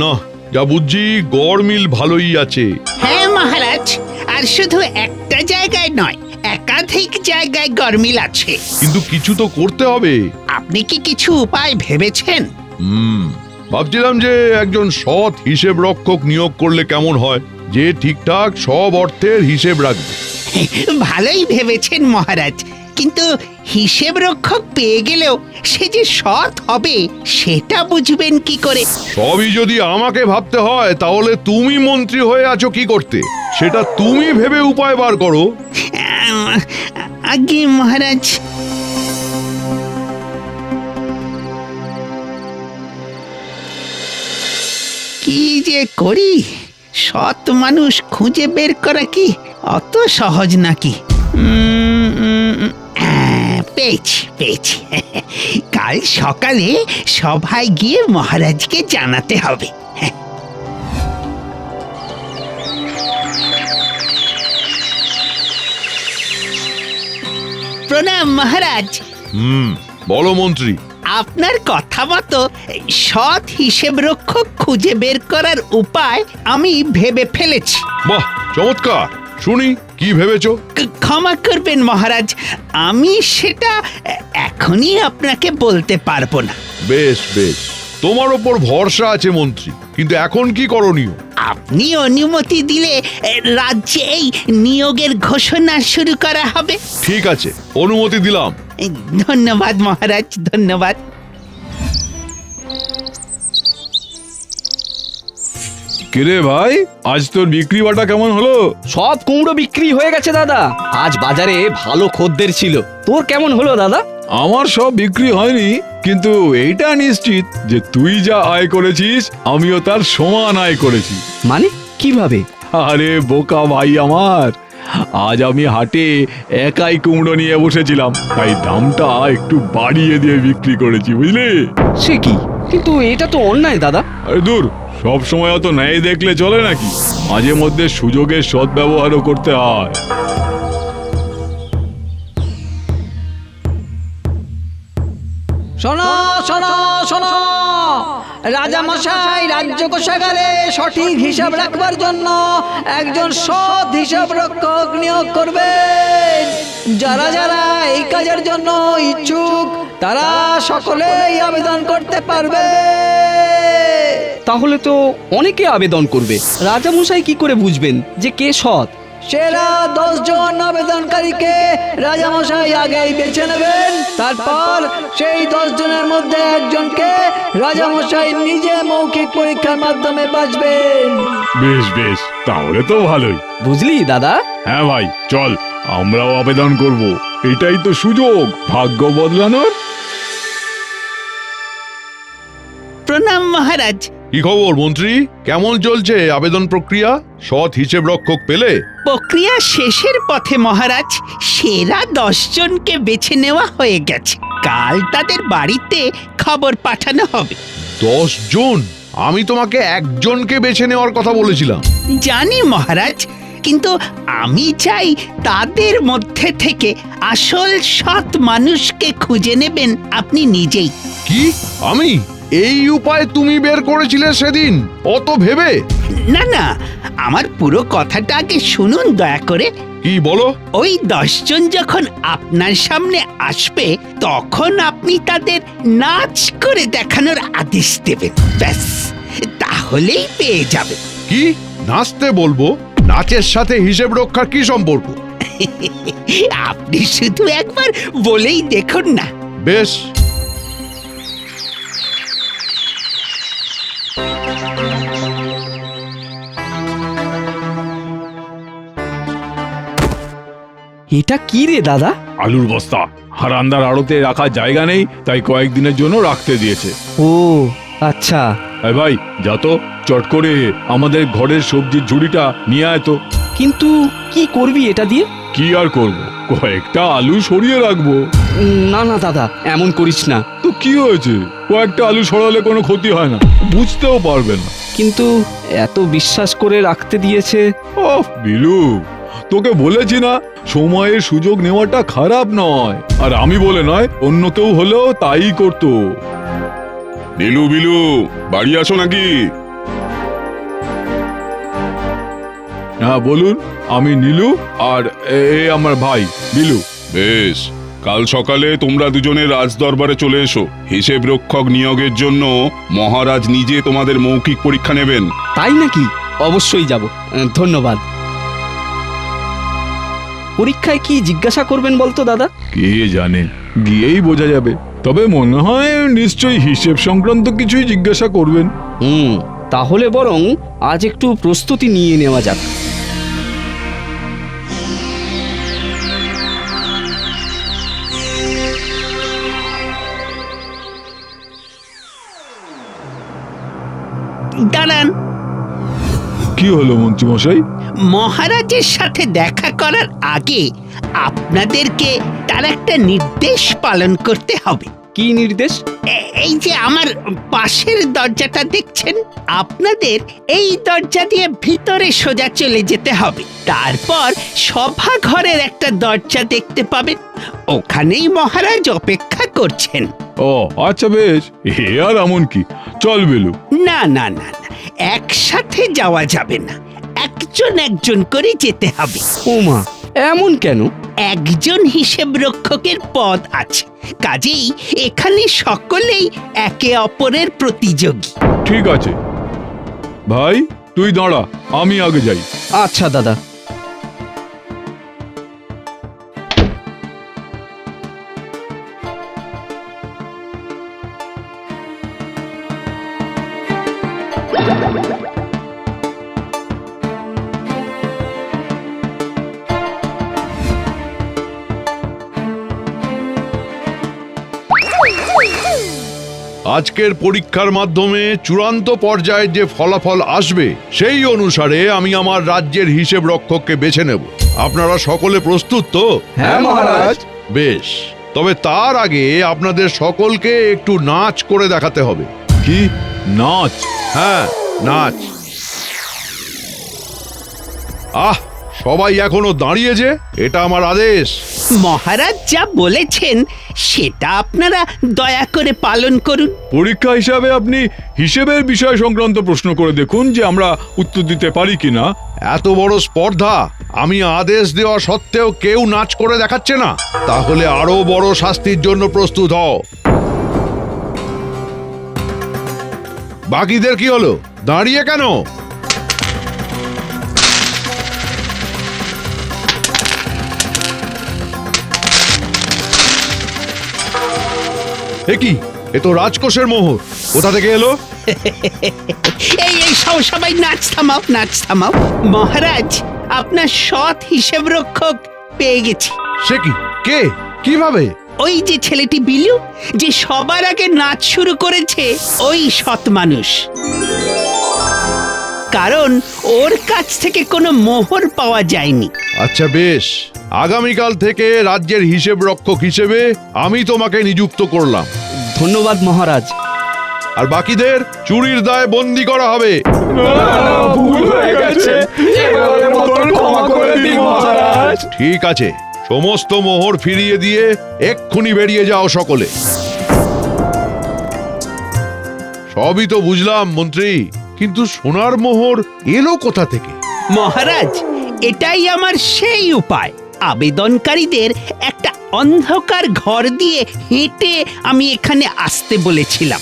না যা বুঝছি গড় মিল ভালোই আছে। হ্যাঁ মহারাজ আর শুধু একটা জায়গায় নয় একাধিক জায়গায় গরমিল আছে। কিন্তু কিছু তো করতে হবে। আপনি কি কিছু উপায় ভেবেছেন? হুম ভাবছিলাম যে একজন সৎ হিসেব রক্ষক নিয়োগ করলে কেমন হয়? যে ঠিকঠাক সব অর্থের হিসেব রাখবে। ভালোই ভেবেছেন মহারাজ। কিন্তু হিসেব রক্ষক পেয়ে গেলেও সে যে সৎ হবে সেটা বুঝবেন কি করে? সবই যদি আমাকে ভাবতে হয় তাহলে তুমি মন্ত্রী হয়ে আছো কি করতে? সেটা তুমি ভেবে উপায় বার করো। আগে মহারাজ। কি যে করি? সৎ মানুষ খুঁজে বের করা কি অত সহজ নাকি? হ্যাঁ, পেয়েছি পেয়েছি। কাল সকালে সভায় গিয়ে মহারাজকে জানাতে হবে। প্রণাম মহারাজ। হুম বলো মন্ত্রী। আপনার কথা মতো সৎ হিসেব রক্ষক খুঁজে বের করার উপায় আমি ভেবে ফেলেছি। বাহ চমৎকার। শুনি। কি ভেবেছো? ক্ষমা করবেন মহারাজ আমি সেটা এখনই আপনাকে বলতে পারব না। বেশ বেশ। তোমার ওপর ভরসা আছে মন্ত্রী কিন্তু এখন কি করণীয়? আপনি অনুমতি দিলে রাজ্যে এই নিয়োগের ঘোষণা শুরু করা হবে। ঠিক আছে অনুমতি দিলাম। ধন্যবাদ মহারাজ ধন্যবাদ। কিরে ভাই আজ তোর বিক্রি বাটা কেমন হলো? সব কুমড়ো বিক্রি হয়ে গেছে দাদা। আজ বাজারে ভালো খদ্দের ছিল। তোর কেমন হলো দাদা? আমার সব বিক্রি হয়নি কিন্তু এইটা নিশ্চিত যে তুই যা আয় করেছিস আমিও তার সমান আয় করেছি। মানে? কীভাবে? আরে বোকা ভাই আমার। আজ আমি হাটে একাই কুমড়ো নিয়ে বসেছিলাম তাই দামটা একটু বাড়িয়ে দিয়ে বিক্রি করেছি বুঝলি? সে কি? কিন্তু এটা তো অন্যায় দাদা। আরে দূর। সব সময় অত ন্যায় দেখলে চলে নাকি? মাঝে মধ্যে সুযোগের সদ্ব্যবহারও করতে হয়। শোনো শোনো শোনো। রাজা মশাই রাজ্য কোষাগারে সঠিক হিসাব রাখবার জন্য একজন সৎ হিসাব রক্ষক নিয়োগ করবেন। যারা যারা এই কাজের জন্য ইচ্ছুক, তারা সকলেই আবেদন করতে পারবে তাহলে তো অনেকে আবেদন করবে। রাজামশাই কি করে বুঝবেন যে কে সৎ? সেরা দশ জন আবেদনকারীকে রাজামশাই আগেই বেছে নেবেন। তারপর সেই দশ জনের মধ্যে একজনকে রাজামশাই নিজে মৌখিক পরীক্ষার মাধ্যমে বাঁচবেন বেশ বেশ তাহলে তো ভালোই। বুঝলি দাদা? হ্যাঁ ভাই চল আমরাও আবেদন করব। এটাই তো সুযোগ ভাগ্য বদলানোর। প্রণাম মহারাজ কি খবর মন্ত্রী? কেমন চলছে আবেদন প্রক্রিয়া? সৎ হিসেব রক্ষক পেলে? প্রক্রিয়া শেষের পথে মহারাজ। সেরা দশ জনকে বেছে নেওয়া হয়ে গেছে। কাল তাদের বাড়িতে খবর পাঠানো হবে। দশ জন? আমি তোমাকে একজনকে বেছে নেওয়ার কথা বলেছিলাম। জানি মহারাজ। কিন্তু আমি চাই তাদের মধ্যে থেকে আসল সৎ মানুষকে খুঁজে নেবেন আপনি নিজেই। কি? আমি? এই উপায় তুমি বের করেছিলে সেদিন অত ভেবে? না না আমার পুরো কথাটা আগে শুনুন দয়া করে। কি বলো? ওই দশজন যখন আপনার সামনে আসবে তখন আপনি তাদের নাচ করে দেখানোর আদেশ দেবেন। ব্যাস তাহলেই পেয়ে যাবে। কি? নাচতে বলব? নাচের সাথে হিসেব রক্ষার কি সম্পর্ক? আপনি শুধু একবার বলেই দেখুন না। বেশ এটা কি রে দাদা? আলুর বস্তা। হারান্দার আড়তে রাখার জায়গা নেই তাই কয়েকদিনের জন্য রাখতে দিয়েছে। ও আচ্ছা। এই ভাই যা তো চট করে আমাদের ঘরের সবজির ঝুড়িটা নিয়ে আয় তো। কিন্তু কি করবি এটা দিয়ে? কি আর করব? কয়েকটা আলু সরিয়ে রাখব। না না দাদা এমন করিস না। তো কি হয়েছে? কয়েকটা আলু সরালে কোনো ক্ষতি হয় না। বুঝতেও পারবে না। কিন্তু এত বিশ্বাস করে রাখতে দিয়েছে। ওহ বিলু। তোকে বলেছি না সময়ের সুযোগ নেওয়াটা খারাপ নয়। আর আমি বলে নয় অন্য কেউ হলেও তাই করতো। নীলু বিলু বাড়ি আসো নাকি? হ্যাঁ বলুন আমি নীলু আর এ আমার ভাই বিলু। বেশ কাল সকালে তোমরা দুজনে রাজদরবারে চলে এসো। হিসেব রক্ষক নিয়োগের জন্য মহারাজ নিজে তোমাদের মৌখিক পরীক্ষা নেবেন। তাই নাকি? অবশ্যই যাব। ধন্যবাদ। পরীক্ষায় কি জিজ্ঞাসা করবেন বলতো দাদা? কে জানে গিয়েই বোঝা যাবে। তবে মনে হয় নিশ্চয়ই হিসেব সংক্রান্ত কিছুই জিজ্ঞাসা করবেন। হুম তাহলে বরং আজ একটু প্রস্তুতি নিয়ে নেওয়া যাক। দাঁড়ান কি হলো মন্ত্রীমশাই? মহারাজের সাথে দেখা করার আগে আপনাদেরকে তার একটা নির্দেশ পালন করতে হবে। কি নির্দেশ? এ- এই যে আমার পাশের দরজাটা দেখছেন আপনাদের এই দরজা দিয়ে ভিতরে সোজা চলে যেতে হবে। তারপর সভা ঘরের একটা দরজা দেখতে পাবেন। ওখানেই মহারাজ অপেক্ষা করছেন। ও আচ্ছা বেশ এ আর এমন কি? চল বেলু। না না না না একসাথে যাওয়া যাবে না। একজন একজন করে যেতে হবে। ওমা এমন কেন? একজন হিসেব রক্ষকের পদ আছে। কাজেই এখানে সকলেই একে অপরের প্রতিযোগী। ঠিক আছে। ভাই তুই দাঁড়া আমি আগে যাই। আচ্ছা দাদা। আজকের পরীক্ষার মাধ্যমে চূড়ান্ত পর্যায়ে যে ফলাফল আসবে সেই অনুসারে আমি আমার রাজ্যের হিসেব রক্ষককে বেছে নেব। আপনারা সকলে প্রস্তুত তো? হ্যাঁ, মহারাজ। বেশ। তবে তার আগে আপনাদের সকলকে একটু নাচ করে দেখাতে হবে। কি? নাচ? হ্যাঁ নাচ। আহ সবাই এখনও দাঁড়িয়ে যে এটা আমার আদেশ। মহারাজ যা বলেছেন সেটা আপনারা দয়া করে পালন করুন। পরীক্ষা হিসাবে আপনি হিসেবের বিষয় সংক্রান্ত প্রশ্ন করে দেখুন যে আমরা উত্তর দিতে পারি কিনা। এত বড় স্পর্ধা আমি আদেশ দেওয়া সত্ত্বেও কেউ নাচ করে দেখাচ্ছে না। তাহলে আরও বড় শাস্তির জন্য প্রস্তুত হও। বাকিদের কি হলো? দাঁড়িয়ে কেন? এ কি? এ তো রাজকোষের মোহর। কোথা থেকে এলো? এই এই সব সবাই নাচ থামাও নাচ থামাও। মহারাজ আপনার সৎ হিসেব রক্ষক পেয়ে গেছি। সে কি? কে? কীভাবে? ওই যে ছেলেটি বিলু যে সবার আগে নাচ শুরু করেছে ওই সৎ মানুষ। কারণ ওর কাছ থেকে কোনো মোহর পাওয়া যায়নি। আচ্ছা বেশ। আগামীকাল থেকে রাজ্যের হিসেব রক্ষক হিসেবে আমি তোমাকে নিযুক্ত করলাম। ধন্যবাদ মহারাজ। আর বাকিদের চুরির দায় বন্দি করা হবে। ঠিক আছে সমস্ত মোহর ফিরিয়ে দিয়ে এক্ষুনি বেরিয়ে যাও সকলে। সবই তো বুঝলাম মন্ত্রী। কিন্তু সোনার মোহর এলো কোথা থেকে? মহারাজ এটাই আমার সেই উপায়। আবেদনকারীদের একটা অন্ধকার ঘর দিয়ে হেঁটে আমি এখানে আসতে বলেছিলাম।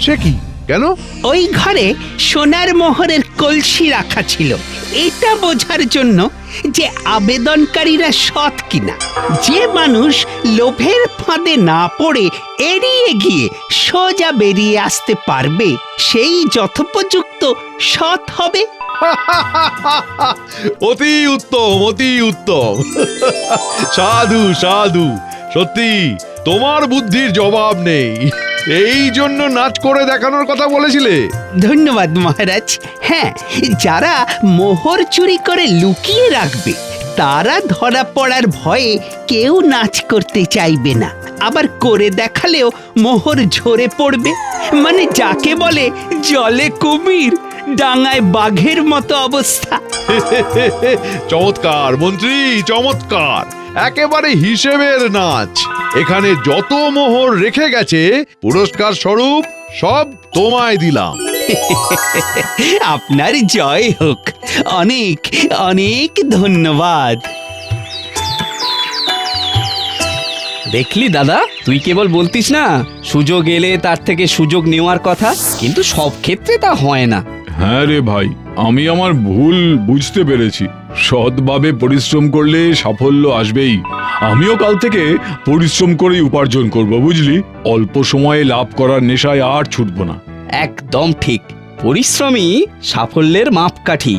সে কি? কেন? ওই ঘরে সোনার মোহরের কলসি রাখা ছিল। এটা বোঝার জন্য যে আবেদনকারীরা সৎ কিনা। যে মানুষ লোভের ফাঁদে না পড়ে এড়িয়ে গিয়ে সোজা বেরিয়ে আসতে পারবে সেই যথোপযুক্ত সৎ হবে। অতি উত্তম অতি উত্তম। সাধু সাধু সত্যি তোমার বুদ্ধির জবাব নেই। এই জন্য নাচ করে দেখানোর কথা বলেছিলে? ধন্যবাদ মহারাজ। হ্যাঁ যারা মোহর চুরি করে লুকিয়ে রাখবে তারা ধরা পড়ার ভয়ে কেউ নাচ করতে চাইবে না। আবার করে দেখালেও মোহর ঝরে পড়বে। মানে যাকে বলে জলে কুমির ডাঙায় বাঘের মতো অবস্থা। চমৎকার মন্ত্রী চমৎকার। একেবারে হিসেবের নাচ। এখানে যত মোহর রেখে গেছে, পুরস্কার স্বরূপ সব তোমায় দিলাম। আপনার জয় হোক। অনেক অনেক ধন্যবাদ। দেখলি দাদা, তুই কেবল বলতিস না, সুযোগ এলে তার থেকে সুযোগ নেওয়ার কথা, কিন্তু সব ক্ষেত্রে তা হয় না। হ্যাঁ রে ভাই, আমি আমার ভুল বুঝতে পেরেছি। সৎভাবে পরিশ্রম করলে সাফল্য আসবেই। আমিও কাল থেকে পরিশ্রম করেই উপার্জন করব, বুঝলি? অল্প সময়ে লাভ করার নেশায় আর ছুটব না। একদম ঠিক। পরিশ্রমই সাফল্যের মাপকাঠি।